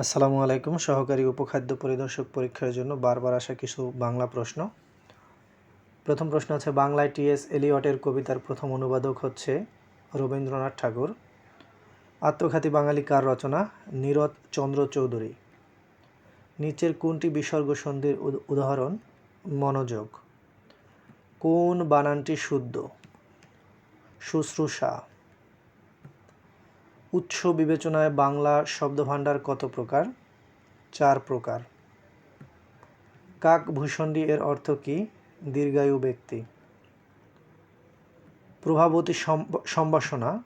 আসসালামু আলাইকুম, সহকারী উপখাদ্য পরিদর্শক পরীক্ষার জন্য বারবার আসা কিছু বাংলা প্রশ্ন। প্রথম প্রশ্ন আছে, বাংলায় টিএস এলিয়টের কবিতার প্রথম অনুবাদক হচ্ছে রবীন্দ্রনাথ ঠাকুর। আত্মঘাতী বাঙালি কার রচনা? নীরদ চন্দ্র চৌধুরী। নিচের কোনটি বিসর্গ সন্ধির উদ- উদাহরণ? মনোযোগ। কোন বানানটি শুদ্ধ? শুশ্রূষা। উৎস বিবেচনায় বাংলা শব্দভাণ্ডার কত প্রকার? চার প্রকার। কাক ভূষণ্ডী এর অর্থ কি? দীর্ঘায়ু ব্যক্তি। প্রভাবতী সম্ভাষণা।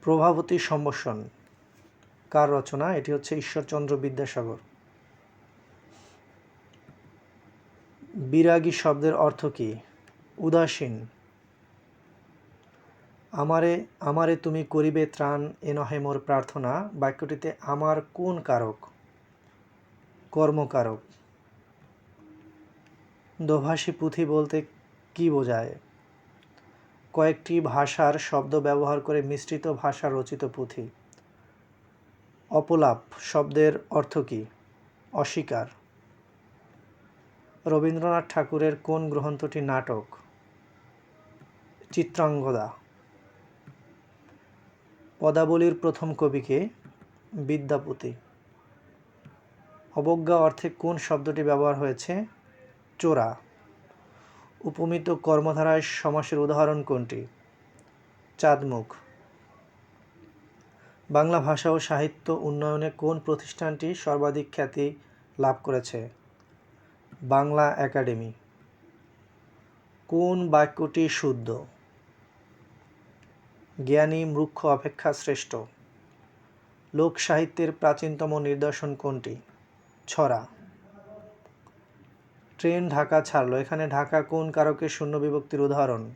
প্রভাবতী সম্ভাষণ। কার রচনা? এটি হচ্ছে ঈশ্বরচন্দ্র বিদ্যাসাগর। বিরাগী শব্দের অর্থ কি? উদাসীন। আমারে আমারে তুমি করিবে ত্রাণ এ নহে মোর প্রার্থনা। বাক্যটিতে আমার কোন কারক? কর্মকারক। দোভাষী পুঁথি বলতে কি বোঝায়? কয়েকটি ভাষার শব্দ ব্যবহার করে মিশ্রিত ভাষা রচিত পুঁথি। অপলাপ শব্দের অর্থ কি? অস্বীকার। রবীন্দ্রনাথ ঠাকুরের কোন গ্রন্থটি নাটক? চিত্রাঙ্গদা। পদাবলীর প্রথম কবিকে বিদ্যাপতি। অবজ্ঞা অর্থে কোন শব্দটি ব্যবহার হয়েছে? চোরা। উপমিত কর্মধারায় সমাসের উদাহরণ কোনটি? চাঁদমুখ। বাংলা ভাষা ও সাহিত্য উন্নয়নে কোন প্রতিষ্ঠানটি সর্বাধিক খ্যাতি লাভ করেছে? বাংলা একাডেমি। কোন বাক্যটি শুদ্ধ? জ্ঞানী, মূর্খ অপেক্ষা শ্রেষ্ঠ লোক সাহিত্যের প্রাচীনতম নিদর্শন কোনটি? ছড়া। ট্রেন ঢাকা ছাড়লো। এখানে ঢাকা কোন কারকের শূন্য বিভক্তির উদাহরণ?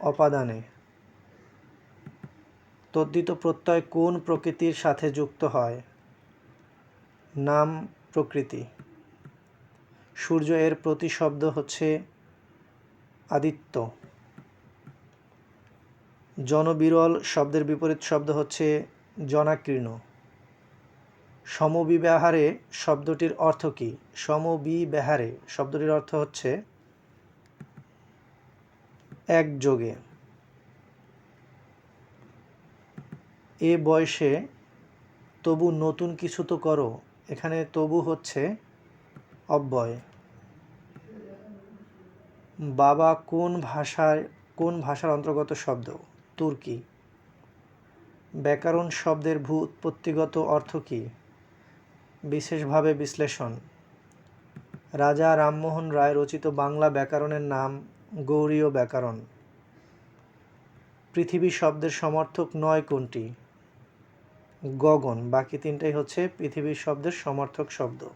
অপাদানে। তদ্ধিত প্রত্যয় কোন প্রকৃতির সাথে যুক্ত হয়? নাম, প্রকৃতি। সূর্য এর প্রতিশব্দ হচ্ছে আদিত্য। জনবিরল শব্দের বিপরীত শব্দ হচ্ছে জনাকীর্ণ। সমবিব্যাহারে শব্দটির অর্থ কী? সমবিব্যাহারে শব্দটির অর্থ হচ্ছে একযোগে। এ বয়সে তবু নতুন কিছু তো করো, এখানে তবু হচ্ছে অব্যয়। বাবা কোন ভাষায়, কোন ভাষার অন্তর্গত শব্দ? তুর্কি ব্যাকরণ শব্দের ভূ উৎপত্তিগত অর্থ কী? বিশেষভাবে বিশ্লেষণ। রাজা রামমোহন রায় রচিত বাংলা ব্যাকরণের নাম গৌরীয় ব্যাকরণ। পৃথিবী শব্দের সমর্থক নয় কোনটি? গগন। বাকি তিনটাই হচ্ছে পৃথিবী শব্দের সমর্থক শব্দ।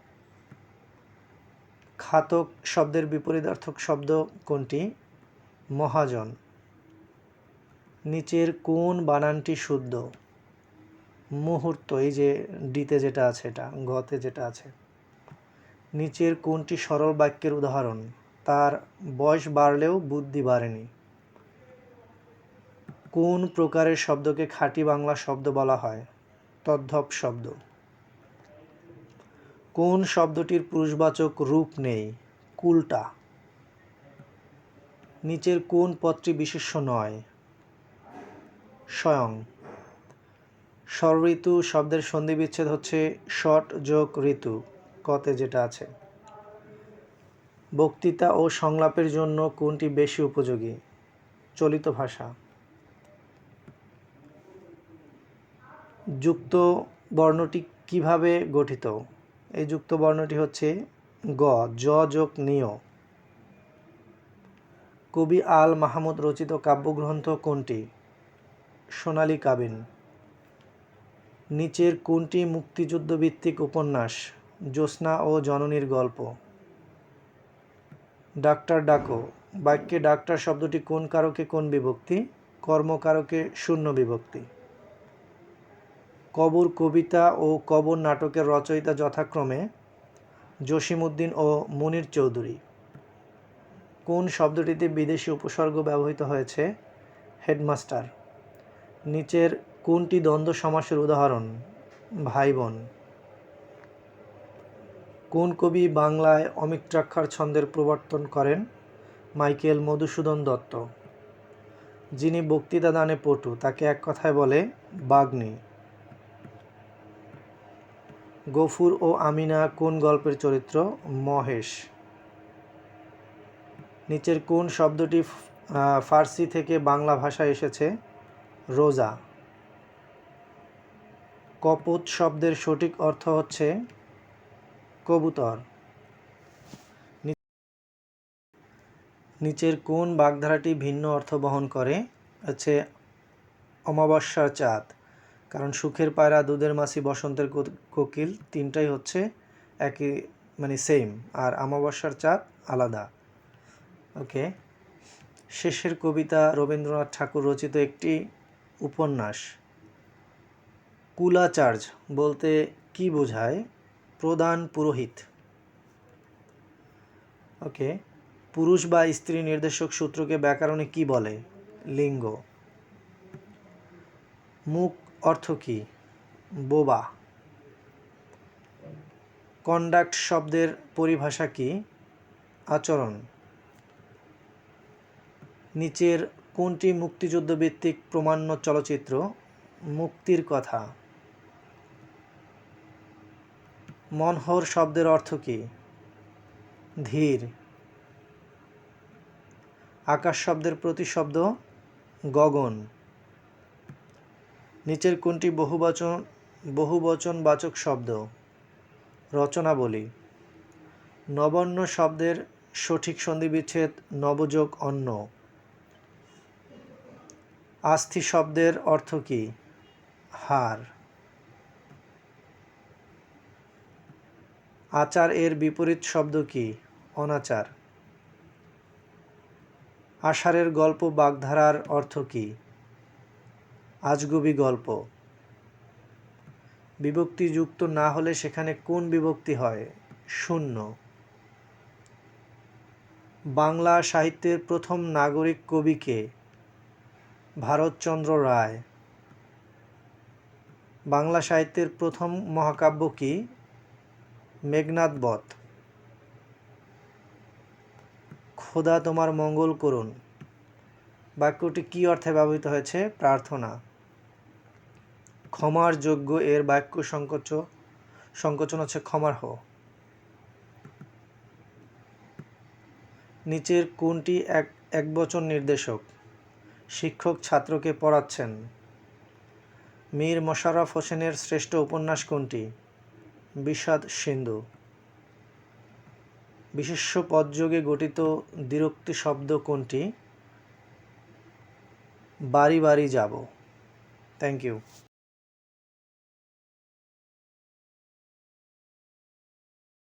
খাতক শব্দের বিপরীতার্থক শব্দ কোনটি? মহাজন। নিচের কোন বানানটি শুদ্ধ? মুহূর্ত, এই যে ডিতে যেটা আছে এটা, গতে যেটা আছে। নিচের কোনটি সরল বাক্যের উদাহরণ? তার বয়স বাড়লেও বুদ্ধি বাড়েনি। কোন প্রকারের শব্দকে খাঁটি বাংলা শব্দ বলা হয়? তদ্ধব শব্দ। কোন শব্দটির পুরুষবাচক রূপ নেই? কুলটা। নিচের কোন পদটি বিশেষ্য নয়? স্বয়ং। ঋতু শব্দের সন্ধি বিচ্ছেদ হচ্ছে শট যোগ ঋতু, কতে যেটা আছে। বক্তৃতা ও সংলাপের জন্য কোনটি বেশি উপযোগী? চলিত ভাষা। যুক্ত বর্ণটি কীভাবে গঠিত? এই যুক্ত বর্ণটি হচ্ছে গ, জ যোগ নিয়। কবি আল মাহমুদ রচিত কাব্যগ্রন্থ কোনটি? সোনালী কাবিন। নিচের কোনটি মুক্তিযুদ্ধ ভিত্তিক উপন্যাস? জ্যোৎস্না ও জননীর গল্প। ডাক্তার ডাকো, বাক্যে ডাক্তার শব্দটি কোন কারকে কোন বিভক্তি? কর্মকারকে শূন্য বিভক্তি। কবর কবিতা ও কবর নাটকের রচয়িতা যথাক্রমে জসিমউদ্দিন ও মুনির চৌধুরী। কোন শব্দটিতে বিদেশি উপসর্গ ব্যবহৃত হয়েছে? হেডমাস্টার। নিচের কোনটি দ্বন্দ্ব সমাসের উদাহরণ? ভাই বোন কোন কবি বাংলায় অমিত্রাক্ষর ছন্দের প্রবর্তন করেন? মাইকেল মধুসূদন দত্ত। যিনি বক্তৃতা দানে পটু, তাকে এক কথায় বলে বাগ্নী। গফুর ও আমিনা কোন গল্পের চরিত্র? মহেশ। নিচের কোন শব্দটি ফার্সি থেকে বাংলা ভাষায় এসেছে? রোজা। কপোত শব্দের সঠিক অর্থ হচ্ছে কবুতর। নিচের কোন বাগধারাটি ভিন্ন অর্থ বহন করে? হচ্ছে অমাবস্যার চাঁদ। কারণ সুখের পায়রা, দুধের মাছি, বসন্তের কোকিল তিনটাই হচ্ছে একই মানে সেম আর অমাবস্যার চাঁদ আলাদা। ওকে শেষের কবিতা রবীন্দ্রনাথ ঠাকুর রচিত একটি উপন্যাস। কুলাচার্জ বলতে কি বোঝায়? প্রধান পুরোহিত। ওকে, পুরুষ বা স্ত্রী নির্দেশক সূত্রকে ব্যাকরণে কি বলে? লিঙ্গ। মুখ অর্থ কি? বোবা। কন্ডাক্ট শব্দের পরিভাষা কি? আচরণ। নিচের কোনটি মুক্তিযুদ্ধ ভিত্তিক প্রমাণ্য চলচ্চিত্র? মুক্তির কথা। মনহর শব্দের অর্থ কি? ধীর। আকাশ শব্দের প্রতিশব্দ, গগন। নিচের কোনটি বহুবচন, বহুবচনবাচক শব্দ? রচনাবলী। নবান্ন শব্দের সঠিক সন্ধিবিচ্ছেদ, নবযোগ অন্য আস্থি শব্দের অর্থ কি? হার। আচার এর বিপরীত শব্দ কি? অনাচার। আষাঢ়ের গল্প বাগধারার অর্থ কি? আজগুবি গল্প। বিভক্তি যুক্ত না হলে সেখানে কোন বিভক্তি হয়? শূন্য। বাংলা সাহিত্যের প্রথম নাগরিক কবি কে? ভারতচন্দ্র রায়। বাংলা সাহিত্যের প্রথম মহাকাব্য কি? মেঘনাদ বধ। খোদা তোমার মঙ্গল করুন। বাক্যটি কি অর্থে ব্যবহৃত হয়েছে? প্রার্থনা। ক্ষমার যোগ্য এর বাক্য সংকোচ, সংকোচন হচ্ছে ক্ষমার হ। নিচের কোনটি এক একবচন নির্দেশক? শিক্ষক ছাত্রকে পড়াচ্ছেন। মীর মোশাররফ হোসেনের শ্রেষ্ঠ উপন্যাস কোনটি? বিষাদ সিন্ধু। বিশেষ্য পদযোগে গঠিত দ্বিরক্তি শব্দ কোনটি? বাড়ি বাড়ি যাব। Thank you